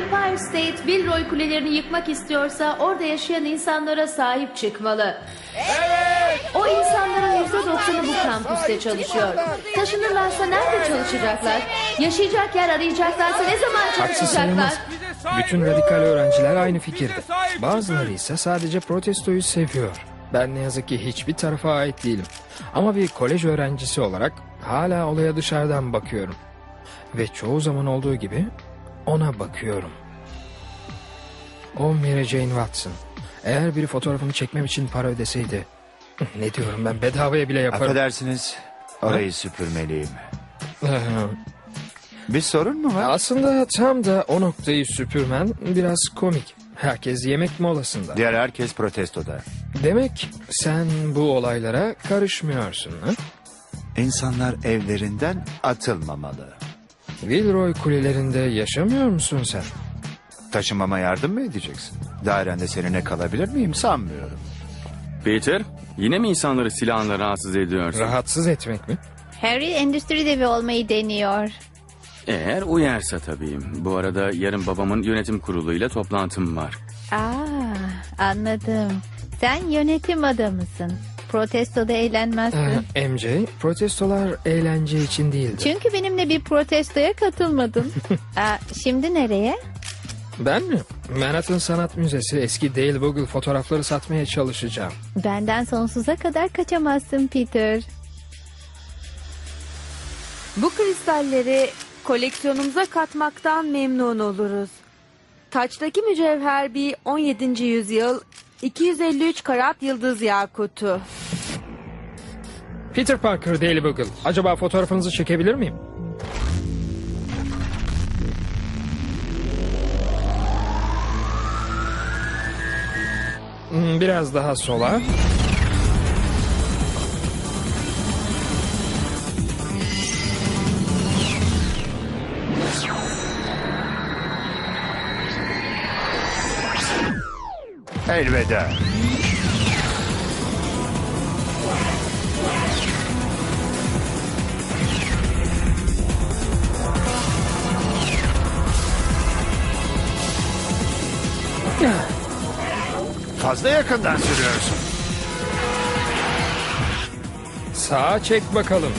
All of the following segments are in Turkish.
Empire State Vilroy kulelerini yıkmak istiyorsa orada yaşayan insanlara sahip çıkmalı. O insanların yüzde doksanı bu kampüste çalışıyor. Taşınırlarsa nerede çalışacaklar? Yaşayacak yer arayacaklarsa ne zaman Haksız çalışacaklar? sayılmaz. Bütün radikal öğrenciler aynı fikirde. Bazıları ise sadece protestoyu seviyor. Ben ne yazık ki hiçbir tarafa ait değilim. Ama bir kolej öğrencisi olarak hala olaya dışarıdan bakıyorum. Ve çoğu zaman olduğu gibi ona bakıyorum. O Mary Jane Watson. Eğer biri fotoğrafımı çekmem için para ödeseydi... Ne diyorum ben bedavaya bile yaparım. Affedersiniz. Orayı süpürmeliyim. Bir sorun mu var? Aslında tam da o noktayı süpürmen biraz komik. Herkes yemek molasında. Diğer herkes protestoda. Demek sen bu olaylara karışmıyorsun ha? İnsanlar evlerinden atılmamalı. Wilroy kulelerinde yaşamıyor musun sen? Taşınmama yardım mı edeceksin? Dairende seninle kalabilir miyim sanmıyorum. Peter, yine mi insanları silahla rahatsız ediyorsun? Rahatsız etmek mi? Harry endüstri devi olmayı deniyor. Eğer uyarsa tabii. Bu arada yarın babamın yönetim kuruluyla toplantım var. Aa, anladım. Sen yönetim adamısın. Protestoda eğlenmezsin. Ee, MJ, protestolar eğlence için değildi. Çünkü benimle bir protestoya katılmadın. Aa, şimdi nereye? Ben mi? Manhattan Sanat Müzesi eski Dale Bogle fotoğrafları satmaya çalışacağım. Benden sonsuza kadar kaçamazsın Peter. Bu kristalleri koleksiyonumuza katmaktan memnun oluruz. Taçtaki mücevher bir 17. yüzyıl 253 karat yıldız yakutu. Peter Parker Daily Bugle. Acaba fotoğrafınızı çekebilir miyim? Hmm, Biraz daha sola. Elveda. Fazla yakından sürüyorsun. Sağa çek bakalım.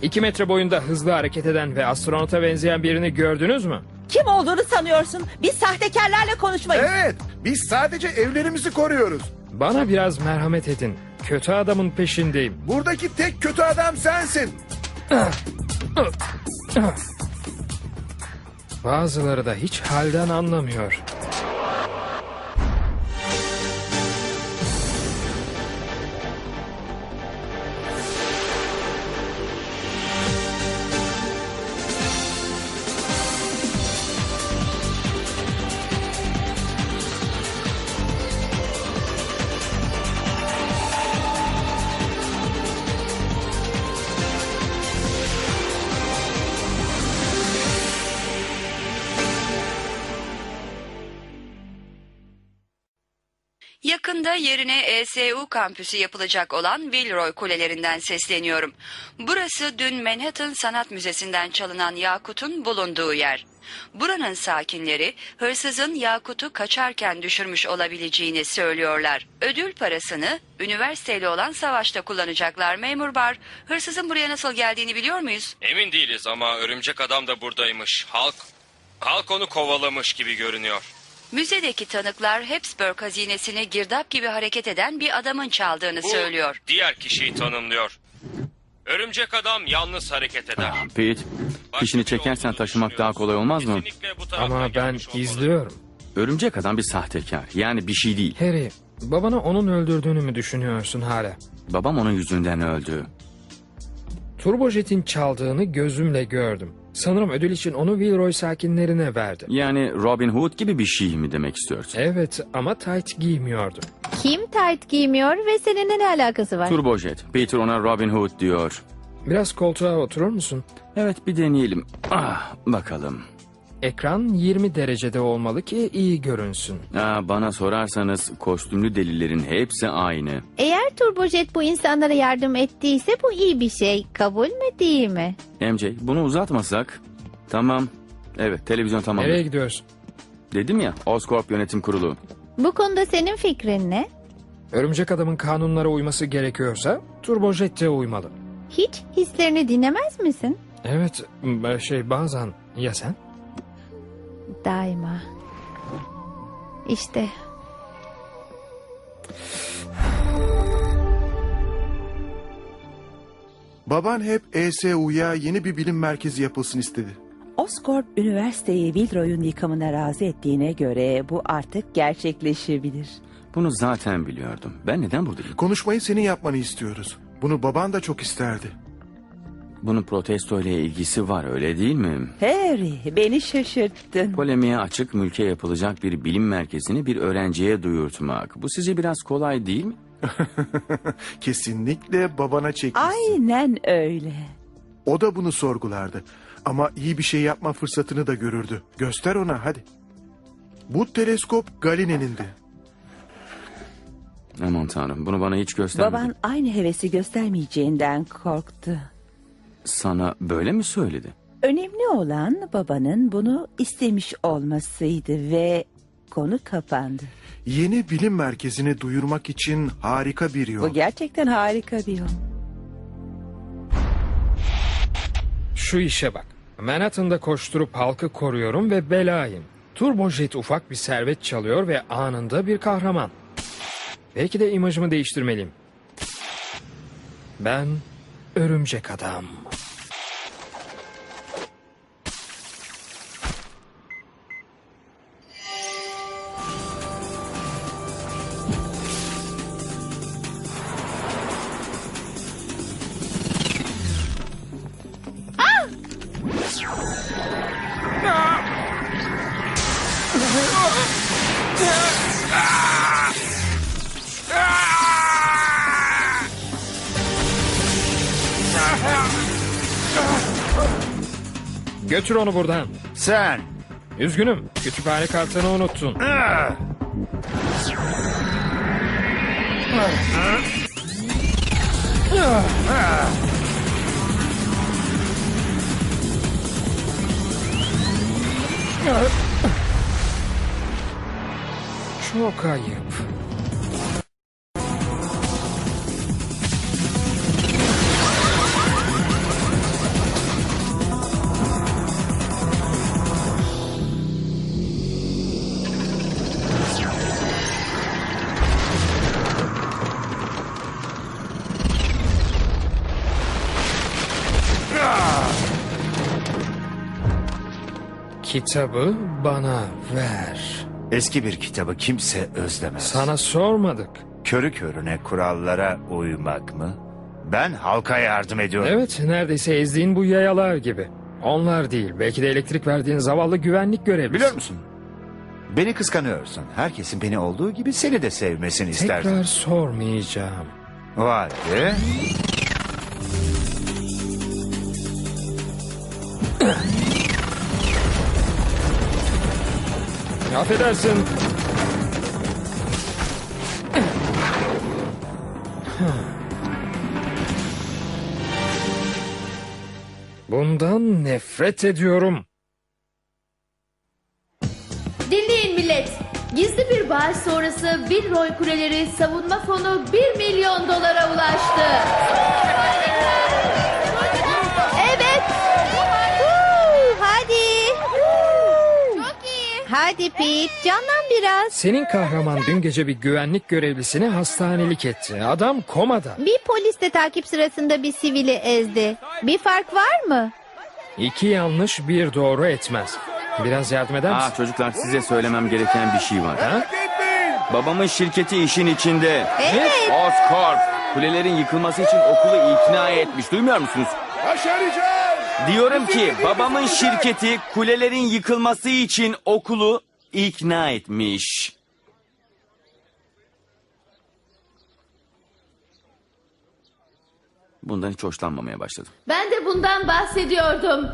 Hey, iki metre boyunda hızlı hareket eden ve astronota benzeyen birini gördünüz mü? Kim olduğunu sanıyorsun? Biz sahtekarlarla konuşmayız. Evet, biz sadece evlerimizi koruyoruz. Bana biraz merhamet edin. Kötü adamın peşindeyim. Buradaki tek kötü adam sensin. Bazıları da hiç halden anlamıyor. Yakında yerine ESU kampüsü yapılacak olan Vilroy kulelerinden sesleniyorum. Burası dün Manhattan Sanat Müzesi'nden çalınan Yakut'un bulunduğu yer. Buranın sakinleri hırsızın Yakut'u kaçarken düşürmüş olabileceğini söylüyorlar. Ödül parasını üniversiteyle olan savaşta kullanacaklar memur bar. Hırsızın buraya nasıl geldiğini biliyor muyuz? Emin değiliz ama örümcek adam da buradaymış. Halk halk onu kovalamış gibi görünüyor. Müzedeki tanıklar Habsburg hazinesini girdap gibi hareket eden bir adamın çaldığını Bu söylüyor. diğer kişiyi tanımlıyor. Örümcek adam yalnız hareket eder. Ah, Pete, Başka fişini biri çekersen olduğunu taşımak daha kolay olmaz mı? Kesinlikle bu taraftan Ama ben gelmiş olmalı. izliyorum. Örümcek adam bir sahtekar. Yani bir şey değil. Harry, babanı onun öldürdüğünü mü düşünüyorsun hala? Babam onun yüzünden öldü. Turbojet'in çaldığını gözümle gördüm. Sanırım ödül için onu Wilroy sakinlerine verdi. Yani Robin Hood gibi bir şey mi demek istiyorsun? Evet ama tight giymiyordu. Kim tight giymiyor ve seninle ne alakası var? Turbojet. Peter ona Robin Hood diyor. Biraz koltuğa oturur musun? Evet bir deneyelim. Ah bakalım. Ekran 20 derecede olmalı ki iyi görünsün. Aa, bana sorarsanız kostümlü delilerin hepsi aynı. Eğer Turbojet bu insanlara yardım ettiyse bu iyi bir şey. Kabul mü değil mi? MJ bunu uzatmasak. Tamam. Evet televizyon tamam. Nereye gidiyorsun? Dedim ya Oscorp Yönetim Kurulu. Bu konuda senin fikrin ne? Örümcek adamın kanunlara uyması gerekiyorsa turbojet de uymalı. Hiç hislerini dinlemez misin? Evet şey bazen ya sen? Daima. İşte Baban hep ESU'ya yeni bir bilim merkezi yapılsın istedi. Oscorp üniversiteyi Vilroy'un yıkımına razı ettiğine göre bu artık gerçekleşebilir. Bunu zaten biliyordum. Ben neden buradayım? Konuşmayı senin yapmanı istiyoruz. Bunu baban da çok isterdi. Bunun protesto ile ilgisi var öyle değil mi? Harry beni şaşırttın. Polemiğe açık mülke yapılacak bir bilim merkezini bir öğrenciye duyurtmak. Bu sizce biraz kolay değil mi? Kesinlikle babana çekmişsin. Aynen öyle. O da bunu sorgulardı. Ama iyi bir şey yapma fırsatını da görürdü. Göster ona hadi. Bu teleskop Galile'nindi. Aman tanrım bunu bana hiç göstermedi. Baban aynı hevesi göstermeyeceğinden korktu. Sana böyle mi söyledi? Önemli olan babanın bunu istemiş olmasıydı ve konu kapandı. Yeni bilim merkezini duyurmak için harika bir Bu yol. gerçekten harika bir yol. Şu işe bak. Manhattan'da koşturup halkı koruyorum ve belayım. Turbojet ufak bir servet çalıyor ve anında bir kahraman. Belki de imajımı değiştirmeliyim. Ben örümcek adam. Götür onu buradan. Sen Üzgünüm. Kütüphane kartını unuttun. Çok ayıp. Kitabı bana ver. eski bir kitabı kimse özlemez. Sana sormadık. Körü körüne kurallara uymak mı? Ben halka yardım ediyorum. Evet, neredeyse ezdiğin bu yayalar gibi. Onlar değil, belki de elektrik verdiğin zavallı güvenlik görevlisi. Biliyor musun? Beni kıskanıyorsun. Herkesin beni olduğu gibi seni de sevmesini istersin. Tekrar sormayacağım. O halde... Affedersin. Bundan nefret ediyorum. Dinleyin millet. Gizli bir bahis sonrası Vilroy Kuleleri savunma fonu 1 milyon dolara ulaştı. Hadi Pete canlan biraz. Senin kahraman dün gece bir güvenlik görevlisini hastanelik etti. Adam komada. Bir polis de takip sırasında bir sivili ezdi. Bir fark var mı? İki yanlış bir doğru etmez. Biraz yardım eder misin? Ah çocuklar size söylemem gereken bir şey var. Ha? Babamın şirketi işin içinde. Evet. Oscorp kulelerin yıkılması için okulu ikna etmiş. Duymuyor musunuz? Başaracağız! Diyorum ki babamın şirketi kulelerin yıkılması için okulu ikna etmiş. Bundan hiç hoşlanmamaya başladım. Ben de bundan bahsediyordum.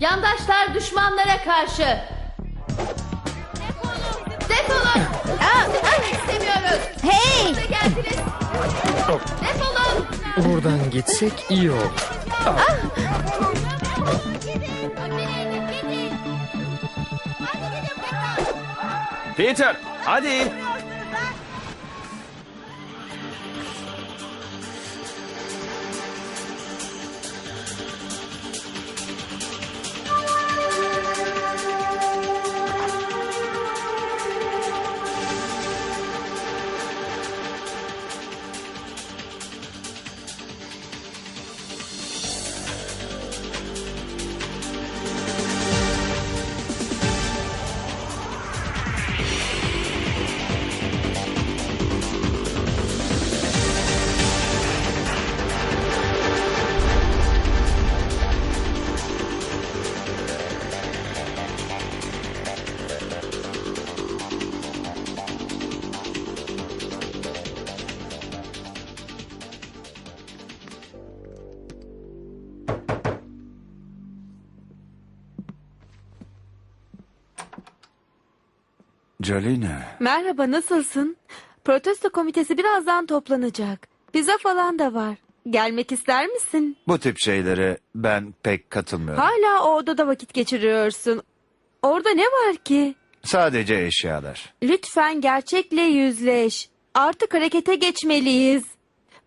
Yandaşlar düşmanlara karşı. Defolun. Aa, aa, istemiyoruz. Hey! Size geldiniz. Defolun. Buradan gitsek iyi olur. Peter hadi. Jolene. Merhaba nasılsın? Protesto komitesi birazdan toplanacak. Pizza falan da var. Gelmek ister misin? Bu tip şeylere ben pek katılmıyorum. Hala o odada vakit geçiriyorsun. Orada ne var ki? Sadece eşyalar. Lütfen gerçekle yüzleş. Artık harekete geçmeliyiz.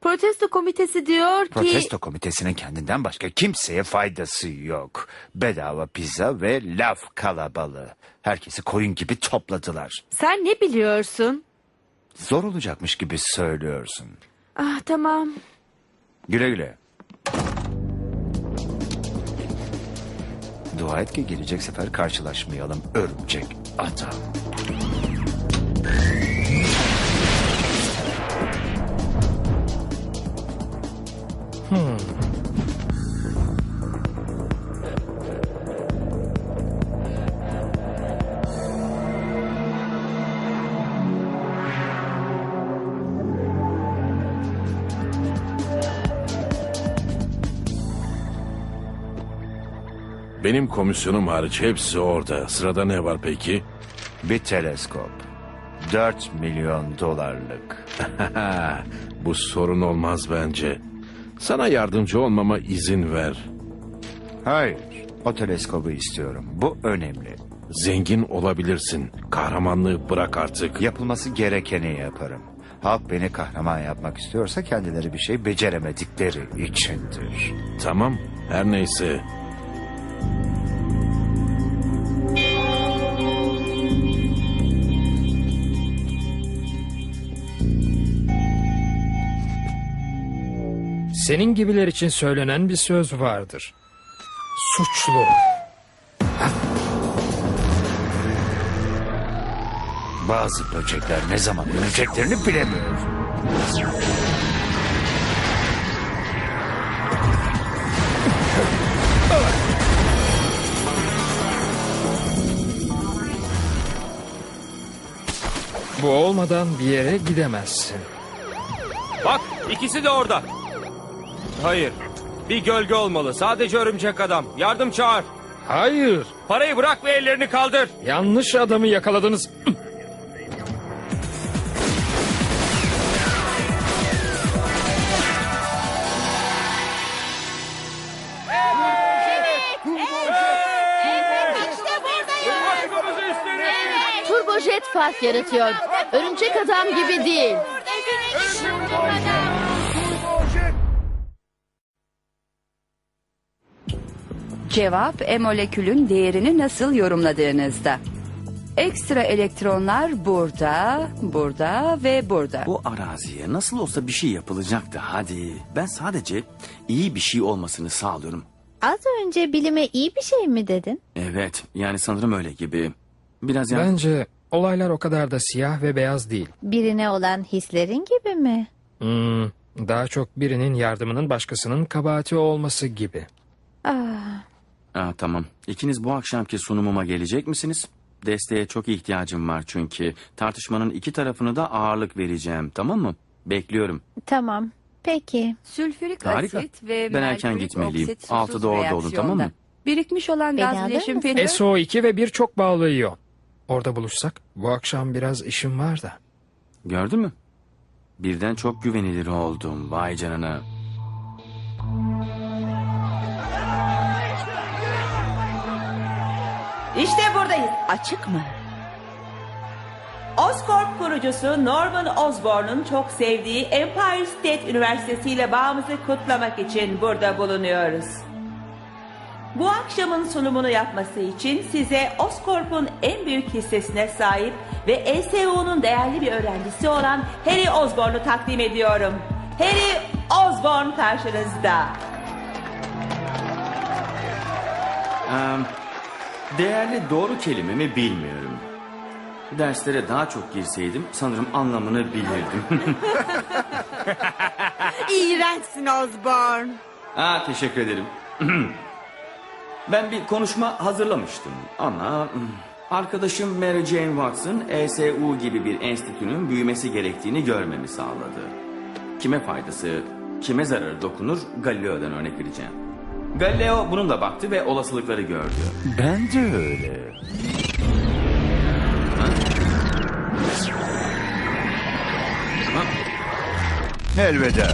Protesto komitesi diyor ki... Protesto komitesinin kendinden başka kimseye faydası yok. Bedava pizza ve laf kalabalığı. Herkesi koyun gibi topladılar. Sen ne biliyorsun? Zor olacakmış gibi söylüyorsun. Ah tamam. Güle güle. Dua et ki gelecek sefer karşılaşmayalım örümcek adam. Benim komisyonum hariç hepsi orada. Sırada ne var peki? Bir teleskop. 4 milyon dolarlık. Bu sorun olmaz bence. Sana yardımcı olmama izin ver. Hayır, o teleskobu istiyorum. Bu önemli. Zengin olabilirsin. Kahramanlığı bırak artık. Yapılması gerekeni yaparım. Halk beni kahraman yapmak istiyorsa kendileri bir şey beceremedikleri içindir. Tamam, her neyse. Senin gibiler için söylenen bir söz vardır. Suçlu. Bazı böcekler ne zaman öleceklerini bilemiyor. Bu olmadan bir yere gidemezsin. Bak ikisi de orada. Hayır. Bir gölge olmalı. Sadece örümcek adam. Yardım çağır. Hayır. Parayı bırak ve ellerini kaldır. Yanlış adamı yakaladınız. Turbojet fark yaratıyor. Örümcek adam gibi değil. Cevap E molekülün değerini nasıl yorumladığınızda. Ekstra elektronlar burada, burada ve burada. Bu araziye nasıl olsa bir şey yapılacaktı hadi. Ben sadece iyi bir şey olmasını sağlıyorum. Az önce bilime iyi bir şey mi dedin? Evet yani sanırım öyle gibi. Biraz ya... Bence olaylar o kadar da siyah ve beyaz değil. Birine olan hislerin gibi mi? Hmm, daha çok birinin yardımının başkasının kabahati olması gibi. Ah, Aa, tamam. İkiniz bu akşamki sunumuma gelecek misiniz? Desteğe çok ihtiyacım var çünkü. Tartışmanın iki tarafını da ağırlık vereceğim. Tamam mı? Bekliyorum. Tamam. Peki. Sülfürik Harika. asit ve Ben erken merkürik gitmeliyim. oksit susuz Altıda orada olun, tamam mı? Birikmiş olan Beni gaz alır bileşim mısın? filtre... SO2 ve bir çok bağlı iyon. Orada buluşsak bu akşam biraz işim var da. Gördün mü? Birden çok güvenilir oldum. Vay canına. İşte buradayız. Açık mı? Oscorp kurucusu Norman Osborn'un çok sevdiği Empire State Üniversitesi ile bağımızı kutlamak için burada bulunuyoruz. Bu akşamın sunumunu yapması için size Oscorp'un en büyük hissesine sahip ve ESU'nun değerli bir öğrencisi olan Harry Osborn'u takdim ediyorum. Harry Osborn karşınızda. Ee, değerli doğru kelime mi bilmiyorum. Derslere daha çok girseydim sanırım anlamını bilirdim. İğrençsin Osborn. Aa, teşekkür ederim. ben bir konuşma hazırlamıştım ama hmm, arkadaşım Mary Jane Watson ESU gibi bir enstitünün büyümesi gerektiğini görmemi sağladı. Kime faydası, kime zararı dokunur Galileo'dan örnek vereceğim. Galileo bununla baktı ve olasılıkları gördü. Ben de öyle. Elveda.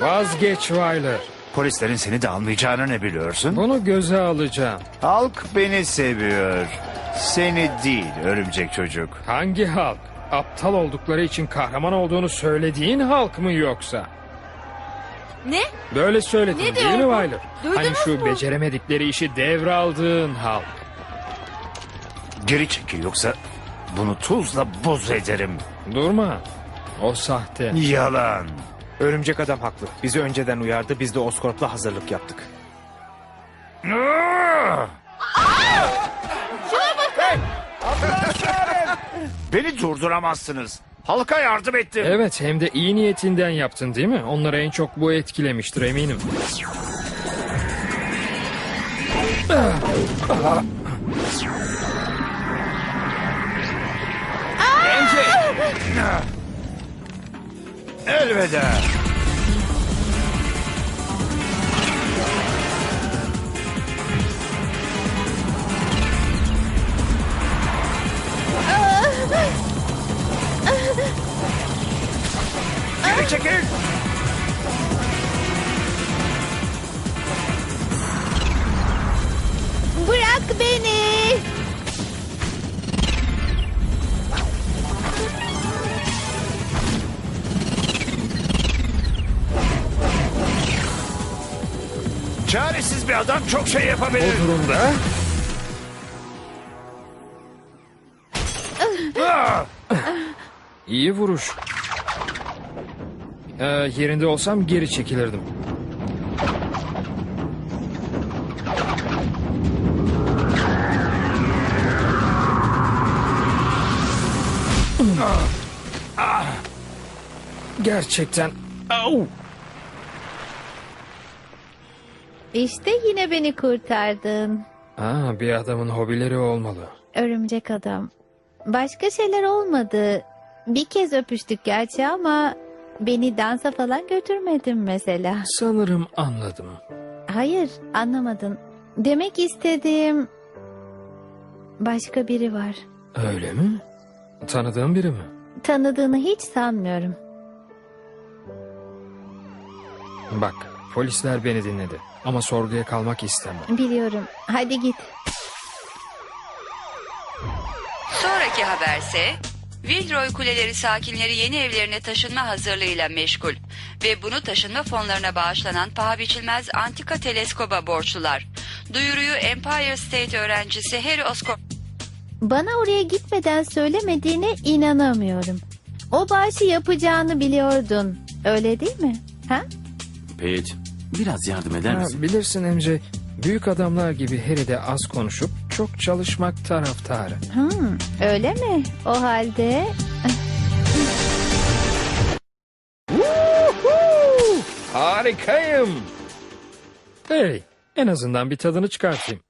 Vazgeç Wyler. Polislerin seni de anlayacağını ne biliyorsun? Bunu göze alacağım. Halk beni seviyor. Seni değil örümcek çocuk. Hangi halk? Aptal oldukları için kahraman olduğunu söylediğin halk mı yoksa? Ne? Böyle söyledin Ne değil mi? Wyler? Hani şu mu? beceremedikleri işi devraldığın halk. Geri çekil yoksa bunu tuzla buz ederim. Durma. O sahte. Yalan. Örümcek adam haklı. Bizi önceden uyardı. Biz de Oscorp'la hazırlık yaptık. Beni durduramazsınız. Halka yardım ettim. Evet hem de iyi niyetinden yaptın değil mi? Onları en çok bu etkilemiştir eminim. Elveda. Geri çekil. Bırak beni. Çaresiz bir adam çok şey yapabilir. Bu durumda iyi vuruş. Ee, yerinde olsam geri çekilirdim. Gerçekten. Au! İşte yine beni kurtardın. Aa, bir adamın hobileri olmalı. Örümcek adam. Başka şeyler olmadı. Bir kez öpüştük gerçi ama beni dansa falan götürmedin mesela. Sanırım anladım. Hayır, anlamadın. Demek istediğim başka biri var. Öyle mi? Tanıdığın biri mi? Tanıdığını hiç sanmıyorum. Bak, polisler beni dinledi. Ama sorguya kalmak istemem. Biliyorum. Hadi git. Sonraki haberse Vildroy Kuleleri sakinleri yeni evlerine taşınma hazırlığıyla meşgul ve bunu taşınma fonlarına bağışlanan paha biçilmez antika teleskoba borçlular. Duyuruyu Empire State öğrencisi Harry Oscorp Bana oraya gitmeden söylemediğine inanamıyorum. O bağışı yapacağını biliyordun. Öyle değil mi? Ha? Pete, biraz yardım eder Ha, misin? bilirsin MC, büyük adamlar gibi Harry de az konuşup çok çalışmak taraftarı. Hmm, öyle mi? O halde Harika! Harikayım. Hey, en azından bir tadını çıkartayım.